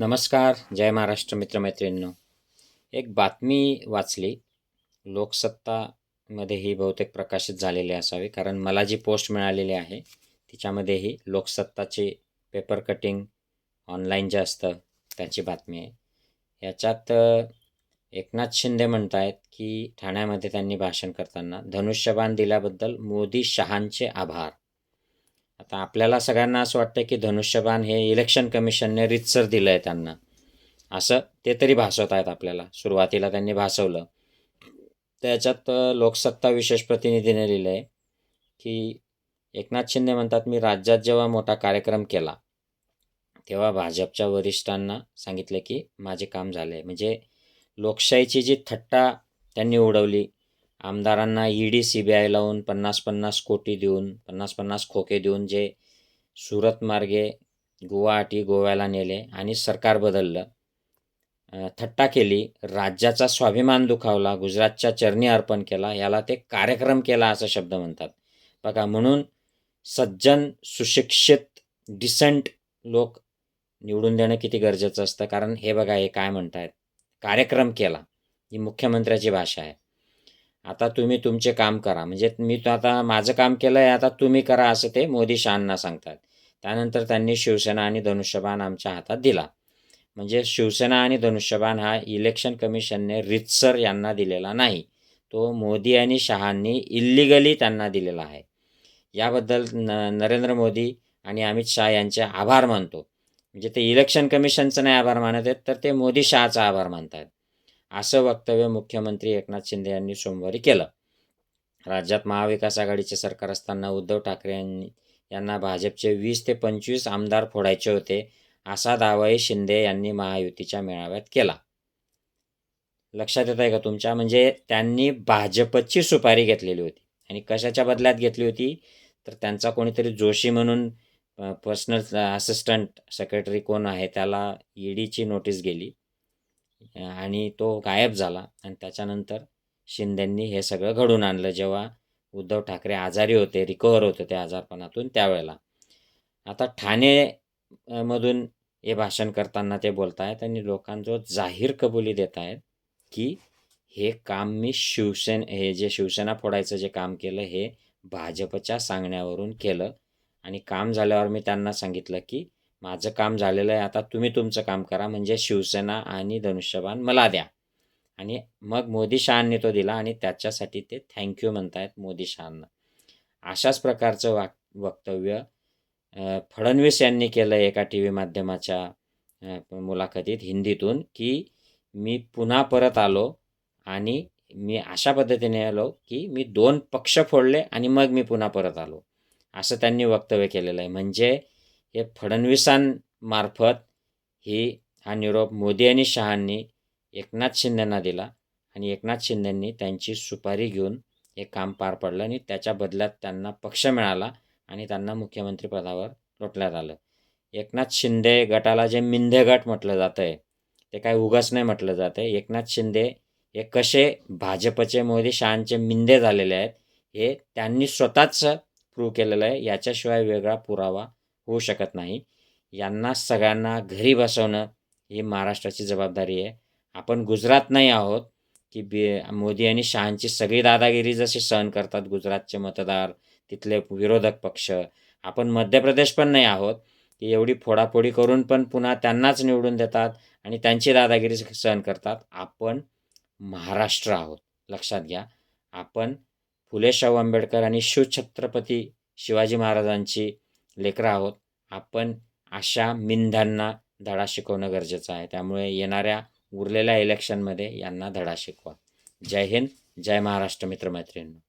नमस्कार जय महाराष्ट्र मित्रमैत्रिणींनो. एक बातमी वाचली. लोकसत्तामध्ये ही बहुतेक प्रकाशित झालेली असावी कारण मला जी पोस्ट मिळालेली आहे तिच्यामध्येही लोकसत्ताची पेपर कटिंग ऑनलाईन जे असतं त्याची बातमी आहे. याच्यात एकनाथ शिंदे म्हणत आहेत की ठाण्यामध्ये त्यांनी भाषण करताना धनुष्यबाण दिल्याबद्दल मोदी शहांचे आभार. आता आपल्याला सगळ्यांना असं वाटतं की धनुष्यबाण हे इलेक्शन कमिशनने रितसर दिलं आहे त्यांना. असं ते तरी भासवत आहेत आपल्याला. सुरुवातीला त्यांनी भासवलं. त्याच्यात लोकसत्ता विशेष प्रतिनिधीने लिहिलं आहे की एकनाथ शिंदे म्हणतात मी राज्यात जेव्हा मोठा कार्यक्रम केला तेव्हा भाजपच्या वरिष्ठांना सांगितलं की माझे काम झाले. आहे म्हणजे लोकशाहीची जी थट्टा त्यांनी उडवली आमदारांना ईडी सी बी आय लावून पन्नास पन्नास कोटी देऊन पन्नास पन्नास खोके देऊन जे सुरत मार्गे गुवाहाटी गोव्याला नेले आणि सरकार बदललं. थट्टा केली राज्याचा स्वाभिमान दुखावला गुजरातच्या चरणी अर्पण केला याला ते कार्यक्रम केला असं शब्द म्हणतात. बघा म्हणून सज्जन सुशिक्षित डिसंट लोक निवडून देणं किती गरजेचं असतं? कारण हे बघा हे काय म्हणतायत? कार्यक्रम केला ही मुख्यमंत्र्याची भाषा आहे. आता तुम्ही तुमचे काम करा. म्हणजे मी तर आता माझं काम केलं आहे आता तुम्ही करा असं ते मोदी शहांना सांगतात. त्यानंतर त्यांनी शिवसेना आणि धनुष्यबाण आमच्या हातात दिला. म्हणजे शिवसेना आणि धनुष्यबाण हा इलेक्शन कमिशनने रितसर यांना दिलेला नाही. तो मोदी आणि शहांनी इल्लिगली त्यांना दिलेला आहे. याबद्दल न नरेंद्र मोदी आणि अमित शाह यांचे आभार मानतो. म्हणजे ते इलेक्शन कमिशनचं नाही आभार मानत आहेत तर ते मोदी शहाचा आभार मानतात. असं वक्तव्य मुख्यमंत्री एकनाथ शिंदे यांनी सोमवारी केलं. राज्यात महाविकास आघाडीचे सरकार असताना उद्धव ठाकरे यांनी यांना भाजपचे वीस ते पंचवीस आमदार फोडायचे होते असा दावाही शिंदे यांनी महायुतीच्या मेळाव्यात केला. लक्षात येत आहे का तुमच्या? म्हणजे त्यांनी भाजपची सुपारी घेतलेली होती. आणि कशाच्या बदल्यात घेतली होती? तर त्यांचा कोणीतरी जोशी म्हणून पर्सनल असिस्टंट सेक्रेटरी कोण आहे त्याला ईडीची नोटीस गेली. आणि तो गायब झाला. आणि त्याच्यानंतर शिंदेंनी हे सगळं घडून आणलं. जेव्हा उद्धव ठाकरे आजारी होते रिकवर होते त्या आजारपणातून त्यावेळेला. आता ठाणे मधून हे भाषण करताना ते बोलत आहेत आणि लोकांजवळ जाहीर कबुली देत आहेत की हे काम मी शिवसेन हे जे शिवसेना फोडायचं जे काम केलं हे भाजपच्या सांगण्यावरून केलं. आणि काम झाल्यावर मी त्यांना सांगितलं की माझं काम झालेलं आहे. आता तुम्ही तुमचं काम करा. म्हणजे शिवसेना आणि धनुष्यबाण मला द्या. आणि मग मोदी शहांनी तो दिला आणि त्याच्यासाठी ते थँक्यू म्हणतायत मोदी शहांना. अशाच प्रकारचं वाक वक्तव्य फडणवीस यांनी केलं एका टी व्ही माध्यमाच्या मुलाखतीत हिंदीतून की मी पुन्हा परत आलो आणि मी अशा पद्धतीने आलो की मी दोन पक्ष फोडले आणि मग मी पुन्हा परत आलो. असं त्यांनी वक्तव्य केलेलं आहे. म्हणजे हे फडणवीसांमार्फत ही हा निरोप मोदी आणि शहांनी एकनाथ शिंदेंना दिला आणि एकनाथ शिंदेंनी त्यांची सुपारी घेऊन हे काम पार पडलं आणि त्याच्या बदल्यात त्यांना पक्ष मिळाला आणि त्यांना मुख्यमंत्रीपदावर लोटण्यात आलं. एकनाथ शिंदे गटाला जे मिंधे गट म्हटलं जातं आहे ते काय उगाच नाही म्हटलं जातं आहे एकनाथ शिंदे हे कसे भाजपचे मोदी शहांचे मिंदे झालेले आहेत हे त्यांनी स्वतःच प्रूव्ह केलेलं आहे. याच्याशिवाय वेगळा पुरावा होऊ शकत नाही. यांना सगळ्यांना घरी बसवणं ही महाराष्ट्राची जबाबदारी आहे. आपण गुजरात नाही आहोत की बी मोदी आणि शहांची सगळी दादागिरी जशी सहन करतात गुजरातचे मतदार तिथले विरोधक पक्ष. आपण मध्य प्रदेश पण नाही आहोत की एवढी फोडाफोडी करून पण पुन्हा त्यांनाच निवडून देतात आणि त्यांची दादागिरी सहन करतात. आपण महाराष्ट्र आहोत. लक्षात घ्या. आपण फुले शाहू आंबेडकर आणि शिवछत्रपती शिवाजी महाराजांची लेकरं आहोत आपण अशा मिंधांना धडा शिकवणं गरजेचं आहे. त्यामुळे येणाऱ्या उरलेल्या इलेक्शनमध्ये यांना धडा शिकवा. जय हिंद जय महाराष्ट्र मित्रमैत्रिणींनो.